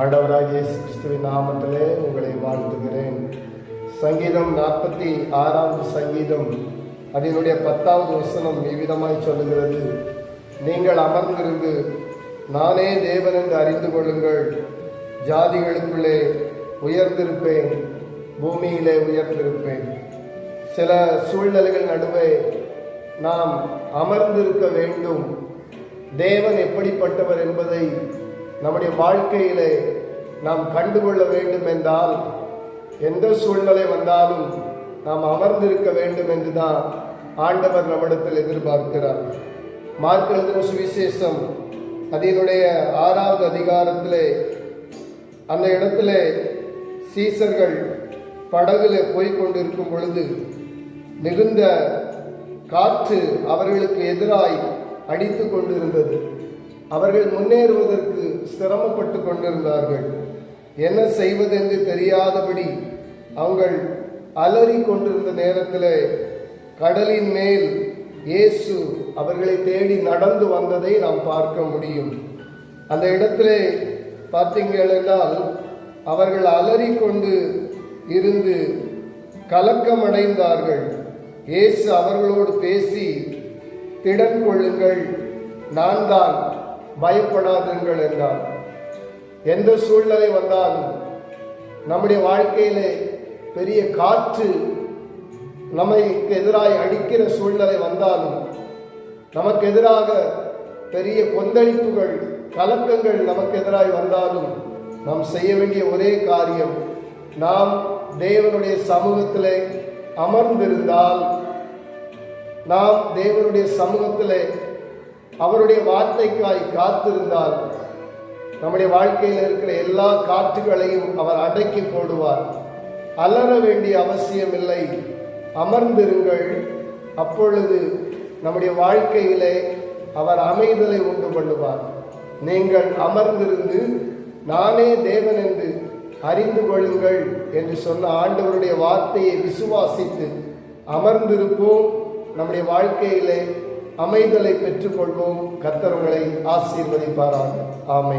ஆண்டவராகிய கிறிஸ்துவின் நாமத்திலே உங்களை வாழ்த்துகிறேன். சங்கீதம் நாற்பத்தி ஆறாவது சங்கீதம். அதனுடைய பத்தாவது வசனம் இவ்விதமாய் சொல்லுகிறது. நீங்கள் அமர்ந்திருந்து நானே தேவன் என்று அறிந்து கொள்ளுங்கள். ஜாதிகளுக்குள்ளே உயர்ந்திருப்பேன் பூமியிலே உயர்ந்திருப்பேன். சில சூழ்நிலைகள் நடுவே நாம் அமர்ந்திருக்க வேண்டும். தேவன் எப்படிப்பட்டவர் என்பதை நம்முடைய வாழ்க்கையிலே நாம் கண்டுகொள்ள வேண்டும் என்றால் எந்த சூழ்நிலை வந்தாலும் நாம் அமர்ந்திருக்க வேண்டும் என்று தான் ஆண்டவர் நம்மிடத்தில் எதிர்பார்க்கிறார். மார்க்கெழுதின சுவிசேஷம் அதனுடைய ஆறாவது அதிகாரத்திலே அந்த இடத்திலே சீசர்கள் படகுல போய்கொண்டிருக்கும் பொழுது மிகுந்த காற்று அவர்களுக்கு எதிராய் அடித்து கொண்டிருந்தது. அவர்கள் முன்னேறுவதற்கு சிரமப்பட்டு கொண்டிருந்தார்கள். என்ன செய்வதென்று தெரியாதபடி அவங்கள் அலறி கொண்டிருந்த நேரத்தில் கடலின் மேல் இயேசு அவர்களை தேடி நடந்து வந்ததை நாம் பார்க்க முடியும். அந்த இடத்திலே பார்த்தீங்களென்றால் அவர்கள் அலறி கொண்டு இருந்து கலக்கமடைந்தார்கள். இயேசு அவர்களோடு பேசி திடன் கொள்ளுங்கள் நான் தான் பயப்படாதீர்கள் என்றார். எந்த சூழ்நிலை வந்தாலும் நம்முடைய வாழ்க்கையிலே பெரிய காற்று நமக்கு எதிராக அடிக்கிற சூழ்நிலை வந்தாலும் நமக்கு எதிராக பெரிய கொந்தளிப்புகள் கலக்கங்கள் நமக்கு எதிராக வந்தாலும் நாம் செய்ய வேண்டிய ஒரே காரியம் நாம் தேவனுடைய சமூகத்திலே அமர்ந்திருந்தால். நாம் தேவனுடைய சமூகத்திலே அவருடைய வார்த்தைக்காய் காத்திருந்தால் நம்முடைய வாழ்க்கையில் இருக்கிற எல்லா காற்றுகளையும் அவர் அடக்கி போடுவார். அலற வேண்டிய அவசியமில்லை. அமர்ந்திருங்கள். அப்பொழுது நம்முடைய வாழ்க்கையிலே அவர் அமைதலை உண்டு பண்ணுவார். நீங்கள் அமர்ந்திருந்து நானே தேவன் என்று அறிந்து கொள்ளுங்கள் என்று சொன்ன ஆண்டவருடைய வார்த்தையை விசுவாசித்து அமர்ந்திருப்போம். நம்முடைய வாழ்க்கையிலே அமைதலை பெற்றுக்கொள்வோம். கத்தர்களை ஆசீர்வதிப்பாராக. ஆமை